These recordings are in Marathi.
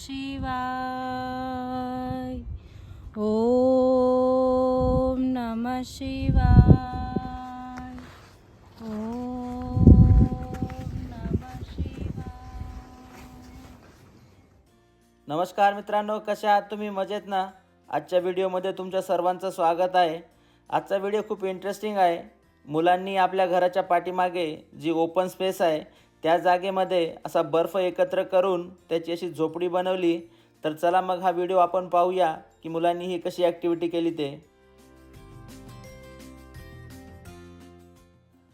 शिवाय. ओम नमः शिवाय. ओम नमः शिवाय. नमस्कार मित्रांनो कशा आहात तुम्ही? मजेत ना? आजच्या व्हिडिओमध्ये तुमच्या सर्वांचं स्वागत आहे. आजचा व्हिडिओ खूप इंटरेस्टिंग आहे. मुलांनी आपल्या घराच्या पाठीमागे जी ओपन स्पेस आहे त्या जागेमध्ये असा बर्फ एकत्र करून त्याची अशी झोपडी बनवली तर चला मग हा व्हिडिओ आपण पाहूया की मुलांनी ही कशी ॲक्टिव्हिटी केली ते.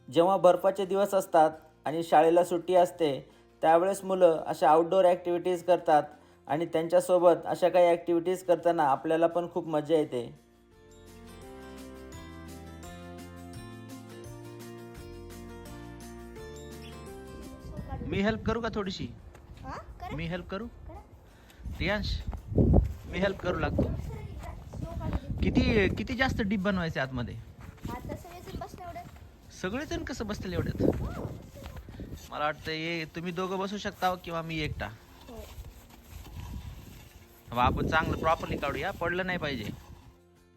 जेव्हा बर्फाचे दिवस असतात आणि शाळेला सुट्टी असते त्यावेळेस मुलं अशा आउटडोअर ॲक्टिव्हिटीज करतात आणि त्यांच्यासोबत अशा काही ॲक्टिव्हिटीज करताना आपल्याला पण खूप मजा येते. मी हेल्प करू का थोडीशी? मी हेल्प करू? रियांश मी हेल्प करू लागतो. किती किती जास्त डीप बनवायचे आतमध्ये? सगळेजण कसं बसतील एवढ्यात? मला वाटतं हे तुम्ही दोघं बसू शकता किंवा मी एकटा. मग आपण चांगलं प्रॉपरली काढूया. पडलं नाही पाहिजे.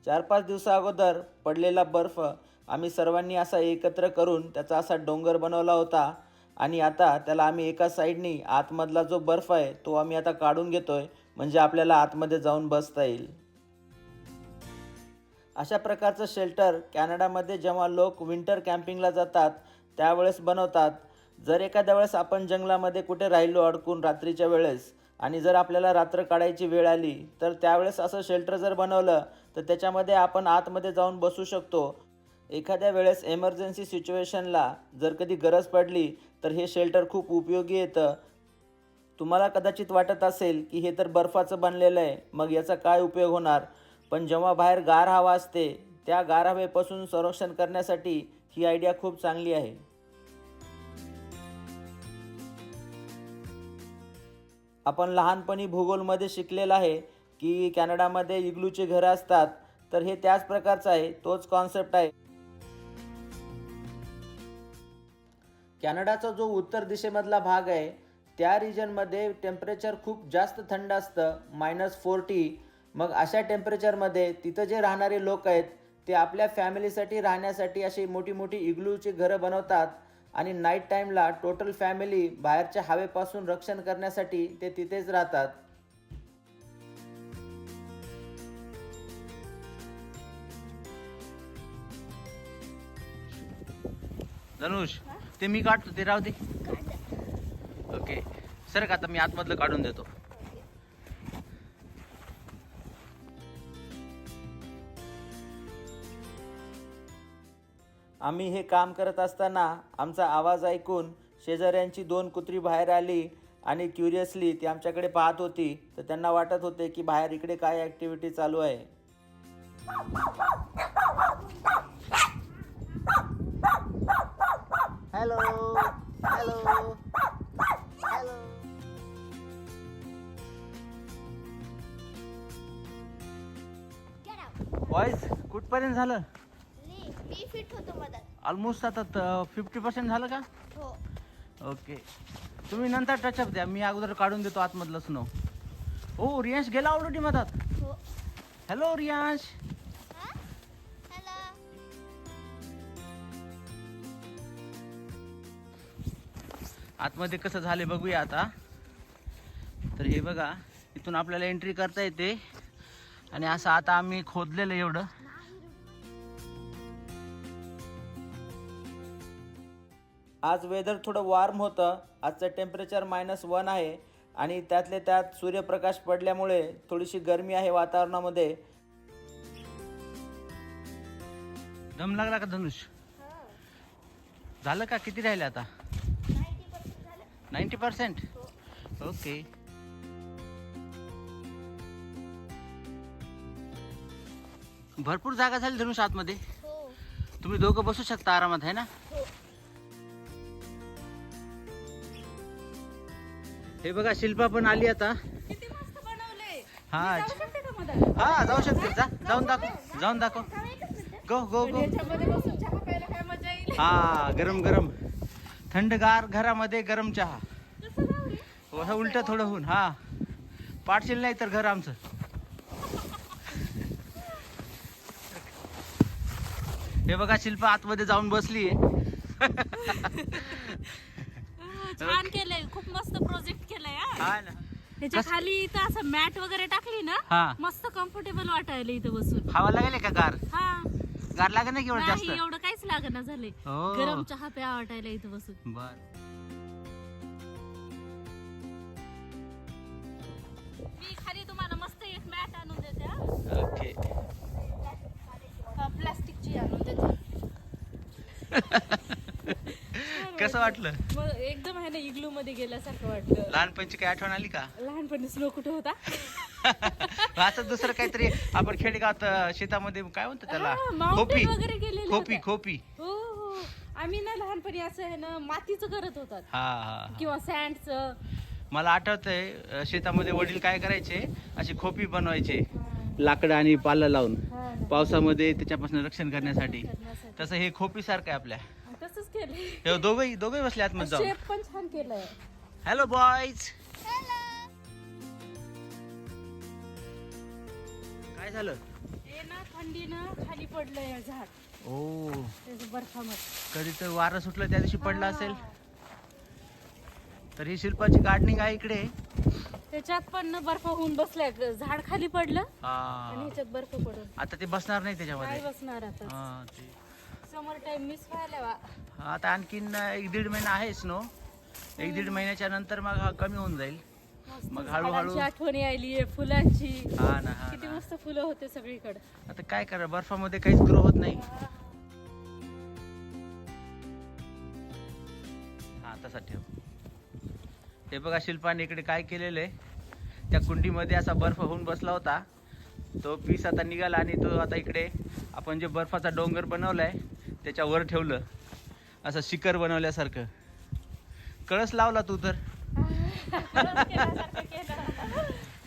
चार पाच दिवसा अगोदर पडलेला बर्फ आम्ही सर्वांनी असा एकत्र करून त्याचा असा डोंगर बनवला होता. आणि आता त्याला आम्ही एका साईडनी आतमधला जो बर्फ आहे तो आम्ही आता काढून घेतोय म्हणजे आपल्याला आतमध्ये जाऊन बसता येईल. अशा प्रकारचं शेल्टर कॅनडामध्ये जेव्हा लोक विंटर कॅम्पिंगला जातात त्यावेळेस बनवतात. जर एखाद्या वेळेस आपण जंगलामध्ये कुठे राहिलो अडकून रात्रीच्या वेळेस आणि जर आपल्याला रात्र काढायची वेळ आली तर त्यावेळेस असं शेल्टर जर बनवलं तर त्याच्यामध्ये आपण आतमध्ये जाऊन बसू शकतो. एखाद्या वेळेस एमर्जन्सी सिच्युएशनला जर कधी गरज पडली तर हे शेल्टर खूप उपयोगी येतं. तुम्हाला कदाचित वाटत असेल की हे तर बर्फाचं बनलेलं आहे मग याचा काय उपयोग होणार? पण जेव्हा बाहेर गार हवा असते त्या गार हवेपासून संरक्षण करण्यासाठी ही आयडिया खूप चांगली आहे. आपण लहानपणी भूगोलमध्ये शिकलेलं आहे की कॅनडामध्ये इग्लूचे घरं असतात तर हे त्याच प्रकारचं आहे तोच कॉन्सेप्ट आहे. कॅनडाचा जो उत्तर दिशेमधला भाग आहे त्या रिजनमध्ये टेम्परेचर खूप जास्त थंड असतं मायनस फोर्टी मग अशा टेम्परेचरमध्ये तिथं जे राहणारे लोक आहेत ते आपल्या फॅमिलीसाठी राहण्यासाठी अशी मोठी मोठी इग्लूची घरं बनवतात आणि नाईट टाईमला टोटल फॅमिली बाहेरच्या हवेपासून रक्षण करण्यासाठी ते तिथेच राहतात. धनुष. ते मी काढतो ते राहू दे. ओके सर का आता मी आतमधलं काढून देतो. आम्ही हे काम करत असताना आमचा आवाज ऐकून शेजाऱ्यांची दोन कुत्री बाहेर आली आणि क्युरियसली ती आमच्याकडे पाहत होती. तर त्यांना वाटत होते की बाहेर इकडे काय ॲक्टिव्हिटी चालू आहे. हॅलो हॅलो हॅलो बॉईज कुठपर्यंत झालं? मी फिट होतो मदत ऑलमोस्ट आता फिफ्टी पर्सेंट झालं का? हो. ओके तुम्ही नंतर टचअप द्या. मी अगोदर काढून देतो आतमधलं स्नो हो रियांश गेला ऑलरेडी मधात? हो. हॅलो रियांश. आतमध्ये कसं झाले बघूया आता. तर हे बघा इथून आपल्याला एंट्री करता येते. आणि असं आता आम्ही खोदलेलं एवढं. आज वेदर थोडं वॉर्म होतं. आजचं टेम्परेचर मायनस वन आहे. आणि त्यातले त्यात सूर्यप्रकाश पडल्यामुळे थोडीशी गरमी आहे वातावरणामध्ये. दम लागला का धनुष? झालं का? किती राहिले आता? Ninety percent. ओके. भरपूर जागा झाली धनुष आतमध्ये. हो. तुम्ही दोघं बसू शकता आरामात आहे ना? हो. हे बघा शिल्पा पण आली आता. हा. हा जाऊ शकते. जा जाऊन दाखव जाऊन दाखव. गो गो गो हा गरम गरम. थंडगार घरामध्ये गरम चहा. असं उलट थोडं होऊन हा. पाडशील नाही तर घर आमचं. हे बघा शिल्पा आतमध्ये जाऊन बसली छान केलंय खूप मस्त प्रोजेक्ट केलंय हा. ना. कस- खाली इथं असं मॅट वगैरे टाकली ना मस्त कम्फर्टेबल वाटायला इथं बसून. हवा लागेल का गार हा. गार लागेल ना केवढं जास्त? एवढं लागना झालंय हो. गरम चहा प्या वाटायला इथं बसून. बर. मी खाली तुम्हाला मस्त एक मॅट आणून देते हा. ओके. हा, प्लास्टिकची आणून देते. कसं वाटलं? मग एकदम आहे ना इग्लू मध्ये गेल्यासारखं वाटलं. लहानपणची काय आठवण आली का? लहानपणी स्नो कुठे होता. असं दुसरं काहीतरी आपण खेडेगावात शेतामध्ये काय म्हणतो त्याला? हा, mountain खोपी. वगैरे केलेले खोपी होते. खोपी. हो हो आम्ही ना लहानपणी असं आहे ना मातीचं करत होतात. हा हा हा. किंवा सँडचं मला आठवतंय अं, शेतामध्ये वडील काय करायचे? अशी खोपी बनवायचे. लाकडं आणि पाला लावून. पावसामध्ये त्याच्यापासून रक्षण करण्यासाठी. तसं हे खोपी सारखं आहे आपल्या. तसंच केलंय. हे दोघंही दोघंही बसले आतमध्ये जाऊन. शेप पण छान केलंय. हॅलो बॉयज काय झालं? हे ना थंडीनं खाली हे झाड. ओ. त्याचं बर्फामध्ये कधी तर वारं सुटलं त्या दिवशी पडलं असेल. तर ही शिल्पाची गार्डनिंग आहे इकडे. त्याच्यात पण ना बर्फ होऊन बसलाय. झाड खाली पडलं आणि हा. ह्याच्यात बर्फ पडून. आता ते बसणार नाही काय त्याच्यामध्ये बसणार आता. हा, ते. समर टाइम मिस व्हायला वा. आता आणखीन एक दीड महिना आहे स्नो एक दीड महिन्याच्या नंतर मग हा कमी होऊन जाईल. मग हळूहळू- झाडांची आठवण यायली फुलांची. हा ना हा किती ना. मस्त फुलं होते सगळीकडे. आता काय करा बर्फामध्ये काहीच ग्रो होत नाही. हा तसा ठेव. हे बघा शिल्पाने इकडे काय केलेलं आहे? त्या कुंडीमध्ये असा बर्फ होऊन बसला होता. तो पीस आता निघाला आणि तो आता इकडे आपण जे बर्फाचा डोंगर बनवलाय त्याच्या वर ठेवलं. असं शिखर बनवल्यासारखं. कळस लावला तू तर.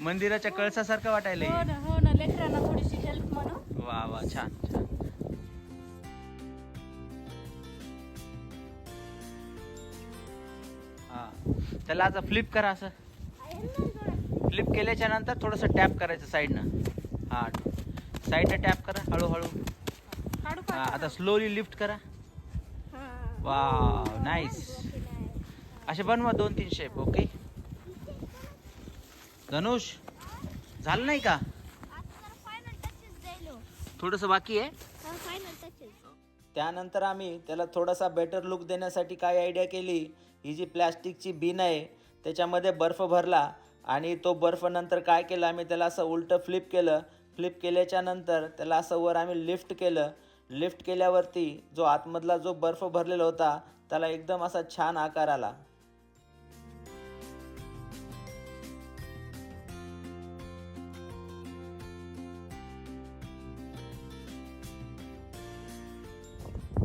मंदिराच्या कळसासारखं वाटायला हो ना हो ना. लेकरांना थोडीशी हेल्प म्हणून. वा वा. छान छान. हा. त्याला आता फ्लिप करा असं. फ्लिप केल्याच्यानंतर थोडस टॅप करायचं साईडनं हा. साईडनं टॅप करा हळूहळू. हा आता? स्लोली लिफ्ट करा. वा नाईस असे बनवा दोन तीन शेप ओके धनुष झालं नाही का? थोडस बाकी आहे. त्यानंतर आम्ही त्याला थोडासा बेटर लुक देण्यासाठी काय आयडिया केली. ही जी प्लॅस्टिकची बीन आहे त्याच्यामध्ये बर्फ भरला आणि तो बर्फ नंतर काय केलं आम्ही त्याला असं उलटं फ्लिप केलं. फ्लिप केल्याच्यानंतर त्याला असं वर आम्ही लिफ्ट केलं. लिफ्ट केल्यावरती जो आतमधला जो बर्फ भरलेला होता त्याला एकदम असा छान आकार आला.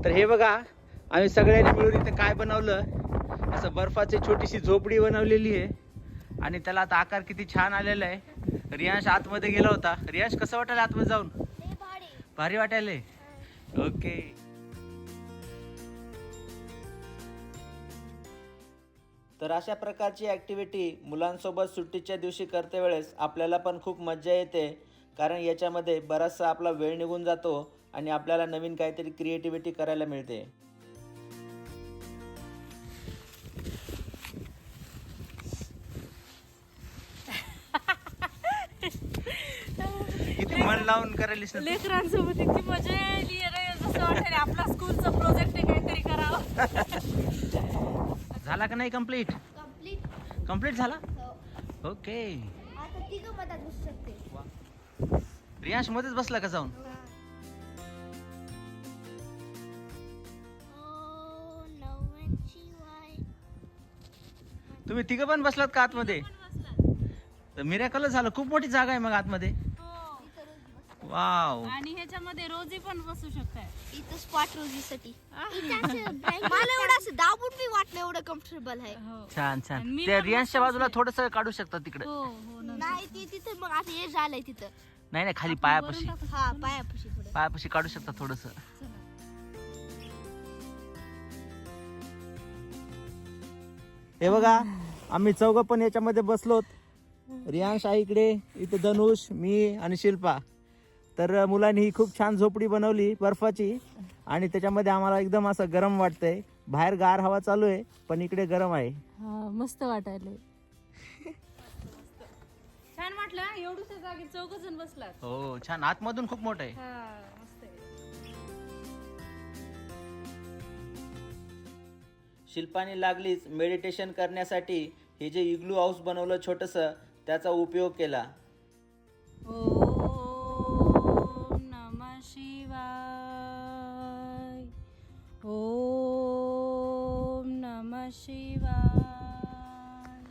तर हे बघा आम्ही सगळ्यांनी मिळून इथे काय बनवलं? असं बर्फाची छोटीशी झोपडी बनवलेली आहे. आणि त्याला आता आकार किती छान आलेला आहे. रियांश आतमध्ये गेला होता. रियांश कसं वाटायला आतमध्ये जाऊन? भारी वाटायले ओके. तर अशा प्रकारची ॲक्टिव्हिटी मुलांसोबत सुट्टीच्या दिवशी करते वेळेस आपल्याला पण खूप मज्जा येते. कारण याच्यामध्ये बराचसा आपला वेळ निघून जातो. आणि आपल्याला नवीन काहीतरी क्रिएटिव्हिटी करायला मिळते. किती मन लावून करायलीस ना तू? लेकरांसोबत इतकी मजा यायली रे, जसं वाटायला आपला स्कूलचा प्रोजेक्ट आहे काहीतरी करावं. झाला का नाही कंप्लीट कंप्लीट कंप्लीट झाला? ओके आता तिघ बसू शकते. रियांश मध्येच बसला का जाऊन? तुम्ही तिघं पण बसलात का आतमध्ये? तर मिरॅकलच झालं. खूप मोठी जागा आहे मग आतमध्ये. वाव. आणि ह्याच्यामध्ये रोजी पण बसू शकताय. इथं स्पॉट रोजीसाठी मला एवढं असं दाबून मी वाटलं एवढं कम्फर्टेबल आहे. हो. छान छान. मी त्या पण रियांशच्या बाजूला थोडस काढू शकता तिकडे. हो हो ना नाही ती तिथं मग आता हे झालंय तिथं. नाही नाही खाली पायापाशी. हा पायापाशी थोडं पायापाशी काढू शकता थोडस. हे बघा आम्ही चौघं पण याच्यामध्ये बसलोत. रियांश आहे इकडे इथे धनुष मी आणि शिल्पा. तर मुलांनी ही खूप छान झोपडी बनवली बर्फाची. आणि त्याच्यामध्ये आम्हाला एकदम असं गरम वाटतंय. बाहेर गार हवा चालू आहे पण इकडे गरम आहे. हा मस्त वाटायला छान वाटलं एवढूच्या जागी चौघ जण बसलात. हो छान. आतमधून खूप मोठं आहे. शिल्पाने लागलीच मेडिटेशन करण्यासाठी हे जे इग्लू हाऊस बनवलं छोटंसं त्याचा उपयोग केला. ओम नमः शिवाय. ओम नमः शिवाय.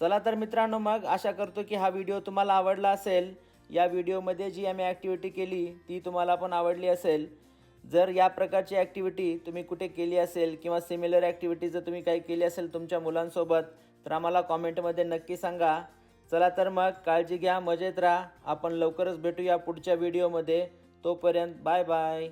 चला तर मित्रांनो मग आशा करतो की हा व्हिडिओ तुम्हाला आवडला असेल. या व्हिडिओमध्ये जी आम्ही ॲक्टिव्हिटी केली ती तुम्हाला पण आवडली असेल. जर या प्रकारची ॲक्टिव्हिटी तुम्ही कुठे केली असेल किंवा सिमिलर ॲक्टिव्हिटी जर तुम्ही काही केली असेल तुमच्या मुलांसोबत तर आम्हाला कॉमेंटमध्ये नक्की सांगा. चला तर मग काळजी घ्या मजेत राहा. आपण लवकरच भेटूया पुढच्या व्हिडिओमध्ये तोपर्यंत बाय बाय